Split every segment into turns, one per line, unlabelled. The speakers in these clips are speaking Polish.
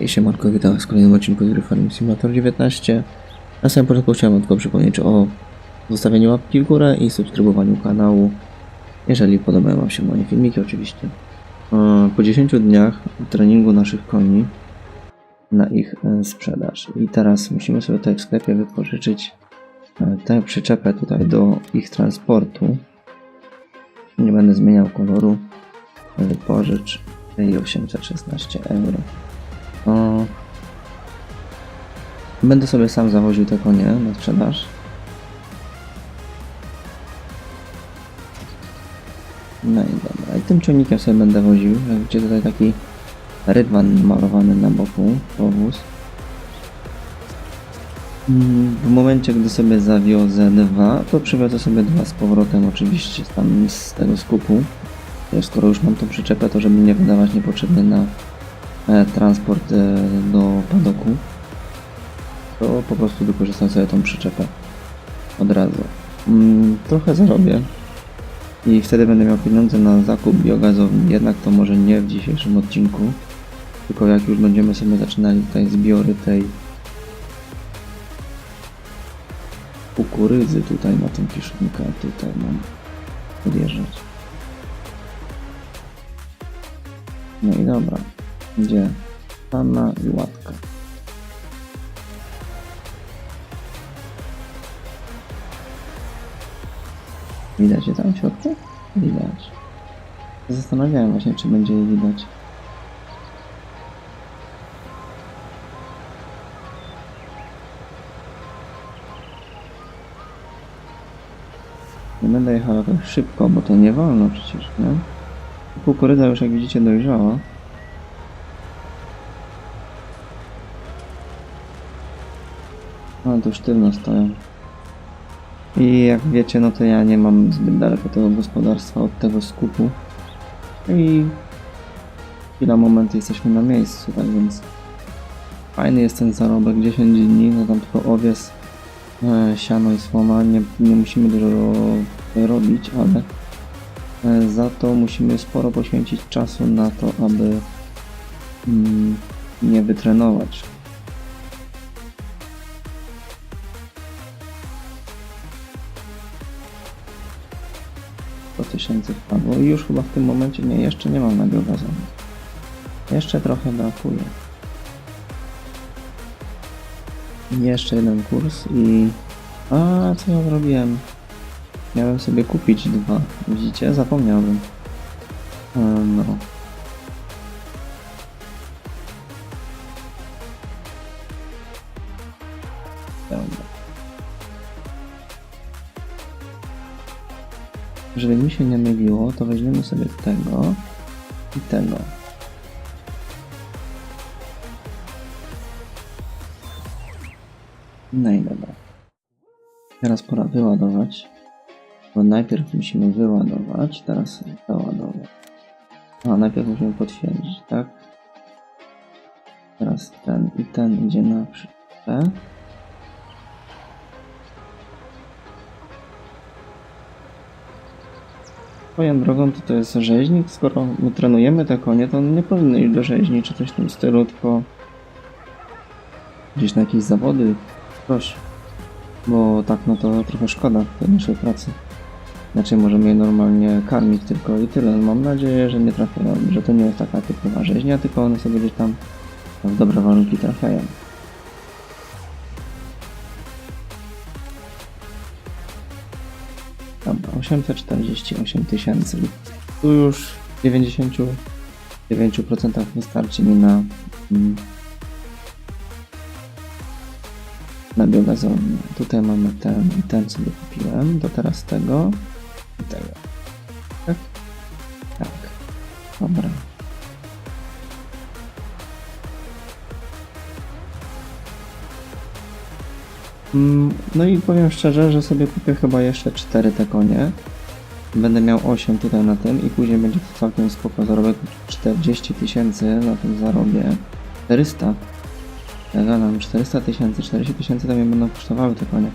I siemanko, witam was w kolejnym odcinku z Farming Simulator 19. Na samym początku chciałem tylko przypomnieć o zostawieniu łapki w górę i subskrybowaniu kanału, jeżeli podobają wam się moje filmiki oczywiście. E, Po 10 dniach treningu naszych koni na ich e, sprzedaż. I teraz musimy sobie tutaj w sklepie wypożyczyć e, tę przyczepę tutaj do ich transportu. Nie będę zmieniał koloru. Wypożycz i 816 euro. O, będę sobie sam zawoził te konie na sprzedaż. No i dobra. I tym ciągnikiem sobie będę woził. Jak widzicie tutaj taki rydwan malowany na boku, powóz. Mm, W momencie, gdy sobie zawiozę dwa, to przywiozę sobie dwa z powrotem, oczywiście tam z tego skupu. Skoro już mam tą przyczepę, to żeby nie wydawać niepotrzebnie na transport e, do padoku, to po prostu wykorzystam sobie tą przyczepę od razu. Mm, trochę zarobię i wtedy będę miał pieniądze na zakup biogazowni, jednak to może nie w dzisiejszym odcinku, tylko jak już będziemy sobie zaczynali tutaj zbiory tej kukurydzy tutaj na tym kiszonkę, tutaj mam podjeżdżać. No i dobra. Gdzie? Panna i łatka. Widać je tam w środku? Widać. Zastanawiałem właśnie, czy będzie je widać. Nie będę jechał jakoś szybko, bo to nie wolno przecież, nie? Kukurydza już jak widzicie dojrzała. No to sztywno stoją. I jak wiecie, no to ja nie mam zbyt daleko tego gospodarstwa od tego skupu. I chwila moment jesteśmy na miejscu, tak więc fajny jest ten zarobek 10 dni, no tam tylko owies, e, siano i słoma, nie, nie musimy dużo robić, ale E, Za to musimy sporo poświęcić czasu na to, aby mm, nie wytrenować. Tysięcy wpadło i już chyba w tym momencie nie, jeszcze nie mam na biogazowni. Jeszcze trochę brakuje. Jeszcze jeden kurs i... A, co ja zrobiłem? Miałem sobie kupić dwa. Widzicie? Zapomniałem. E, No. Dobra. Żeby mi się nie myliło, to weźmiemy sobie tego i tego. No i dobra. Teraz pora wyładować. Bo najpierw musimy wyładować, teraz doładować. A, najpierw musimy potwierdzić, tak? Teraz ten i ten idzie na przyczepę. Swoją drogą to to jest rzeźnik, skoro my trenujemy te konie, to one nie powinny iść do rzeźni czy coś w tym stylu, tylko gdzieś na jakieś zawody, coś. Bo tak no to trochę szkoda tej naszej pracy. Znaczy możemy je normalnie karmić tylko i tyle. Mam nadzieję, że nie trafiają, że to nie jest taka typowa rzeźnia, tylko one sobie gdzieś tam w dobre warunki trafiają. Dobra, 848 tysięcy. Tu już w 99% wystarczy mi na mm, na biogazownię. Tutaj mamy ten i ten sobie kupiłem, to teraz tego i tego. Tak? Tak. Dobra. No i powiem szczerze, że sobie kupię chyba jeszcze 4 te konie. Będę miał 8 tutaj na tym i później będzie to całkiem spoko zarobek 40 tysięcy na tym zarobię. 400 ja gadam, 400 tysięcy, 40 tysięcy to mnie będą kosztowały te konie.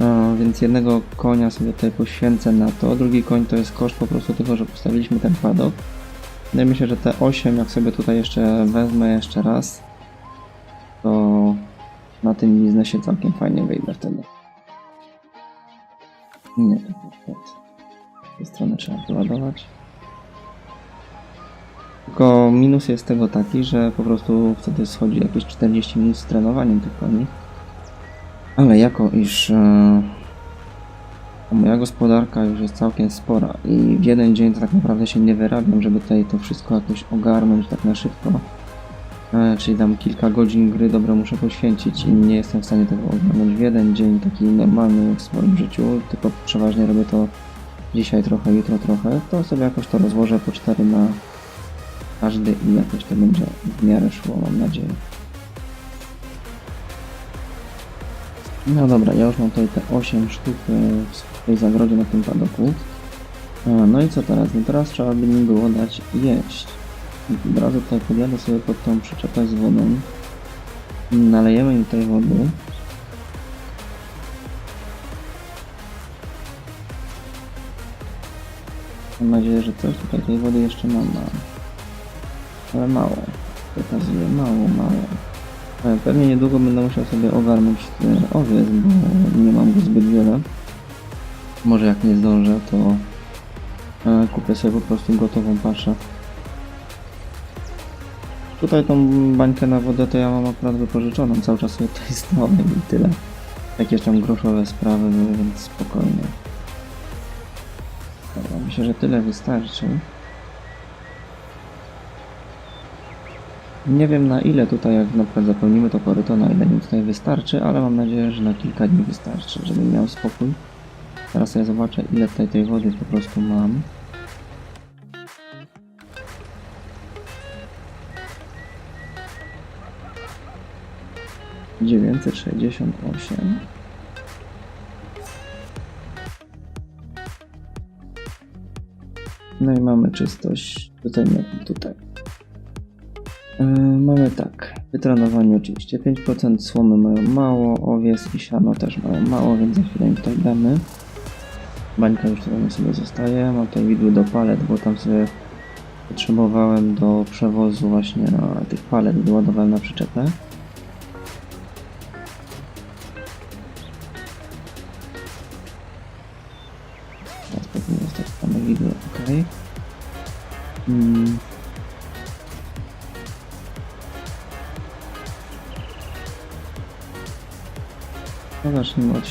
No, więc jednego konia sobie tutaj poświęcę na to. Drugi koń to jest koszt po prostu tego, że postawiliśmy ten padok. No i myślę, że te 8, jak sobie tutaj jeszcze wezmę jeszcze raz, to na tym biznesie całkiem fajnie wyjdę wtedy. Nie, to z tej strony trzeba wyładować. Tylko minus jest tego taki, że po prostu wtedy schodzi jakieś 40 minut z trenowaniem tych koni. Ale jako iż e, moja gospodarka już jest całkiem spora i w jeden dzień to tak naprawdę się nie wyrabiam, żeby tutaj to wszystko jakoś ogarnąć tak na szybko. E, czyli tam kilka godzin gry dobre muszę poświęcić i nie jestem w stanie tego ogarnąć w jeden dzień taki normalny w swoim życiu, tylko przeważnie robię to dzisiaj trochę, jutro trochę, to sobie jakoś to rozłożę po 4 na każdy i jakoś to będzie w miarę szło, mam nadzieję. No dobra, ja już mam tutaj te 8 sztuk e, w swojej zagrodzie na tym padoku. A, No i co teraz? No teraz trzeba by nim było dać jeść. Od razu tutaj podjadę sobie pod tą przyczepę z wodą. Nalejemy im tej wody. Mam nadzieję, że coś tutaj tej wody jeszcze mam. mam. Ale mało. Pokazuje mało, mało. Pewnie niedługo będę musiał sobie ogarnąć owiec, bo nie mam go zbyt wiele. Może jak nie zdążę, to e, kupię sobie po prostu gotową paszę. Tutaj tą bańkę na wodę to ja mam akurat wypożyczoną, cały czas sobie tutaj stałem i tyle. Jakieś tam groszowe sprawy były, więc spokojnie. Dobra, myślę, że tyle wystarczy. Nie wiem na ile tutaj, jak na przykład zapełnimy to koryto, na ile mi tutaj wystarczy, ale mam nadzieję, że na kilka dni wystarczy, żebym miał spokój. Teraz ja zobaczę, ile tutaj tej wody po prostu mam. Dziewięćset sześćdziesiąt osiem. No i mamy czystość. Tutaj tutaj. Yy, mamy tak, wytrenowanie oczywiście 5%, słomy mają mało, owiec i siano też mają mało, więc za chwilę im tutaj damy. Bańka już tutaj sobie zostaje, mam tutaj widły do palet, bo tam sobie potrzebowałem do przewozu właśnie na tych palet, wyładowałem na przyczepę.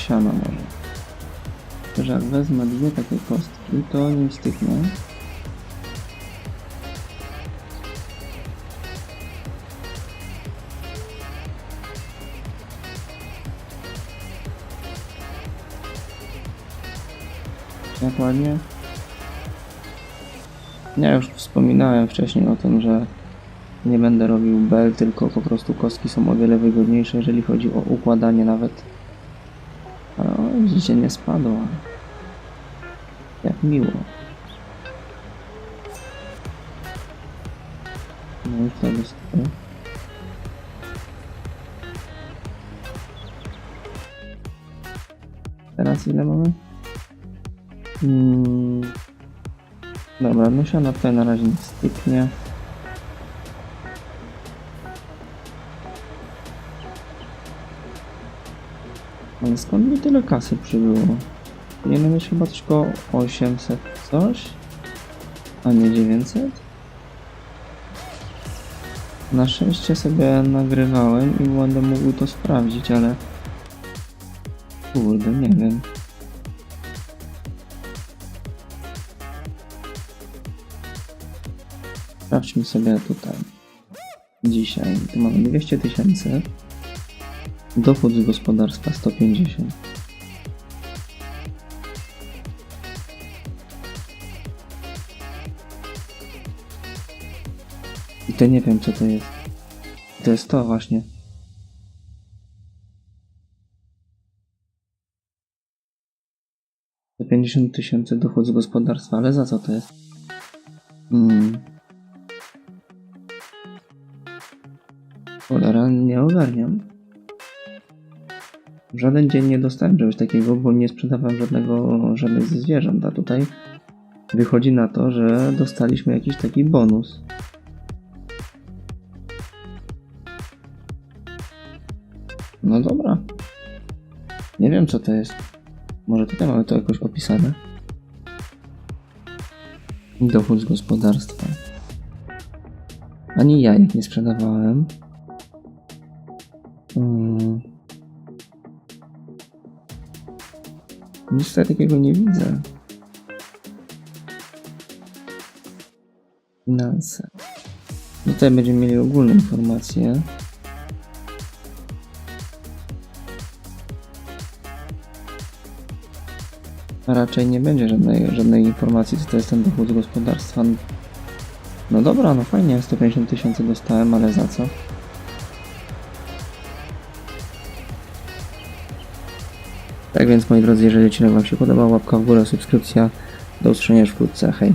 Siana może. Że jak wezmę dwie takie kostki, to nim styknę. Jak ładnie. Ja już wspominałem wcześniej o tym, że nie będę robił bel, tylko po prostu kostki są o wiele wygodniejsze, jeżeli chodzi o układanie nawet. Widzicie, nie spadła. Jak miło. No i tutaj jest Teraz ile mamy? Mm. Dobra, no siana tutaj na razie nie styknie. Ale skąd mi tyle kasy przybyło? Powinienem mieć chyba tylko 800 coś, a nie 900? Na szczęście sobie nagrywałem i będę mógł to sprawdzić, ale... Kurde, nie wiem. Sprawdźmy sobie tutaj. Dzisiaj. Tu mamy 200 tysięcy. Dochód z gospodarstwa 150. I to nie wiem co to jest. To jest to właśnie. To 50 tysięcy dochód z gospodarstwa, ale za co to jest? Hmm. Cholera, nie ogarniam. W żaden dzień nie dostałem czegoś takiego, bo nie sprzedawałem żadnego, żadnych zwierząt, a tutaj wychodzi na to, że dostaliśmy jakiś taki bonus. No dobra. Nie wiem co to jest. Może tutaj mamy to jakoś opisane. Dochód z gospodarstwa. Ani jajek nie sprzedawałem. Hmm. Nic takiego nie widzę. Finanse. No Tutaj będziemy mieli ogólne informacje. A raczej nie będzie żadnej, żadnej informacji, co to jest ten dochód z gospodarstwa. No dobra, no fajnie, 150 tysięcy dostałem, ale za co? Tak więc moi drodzy, jeżeli odcinek Wam się podobał, łapka w górę, subskrypcja. Do usłyszenia już wkrótce, hej.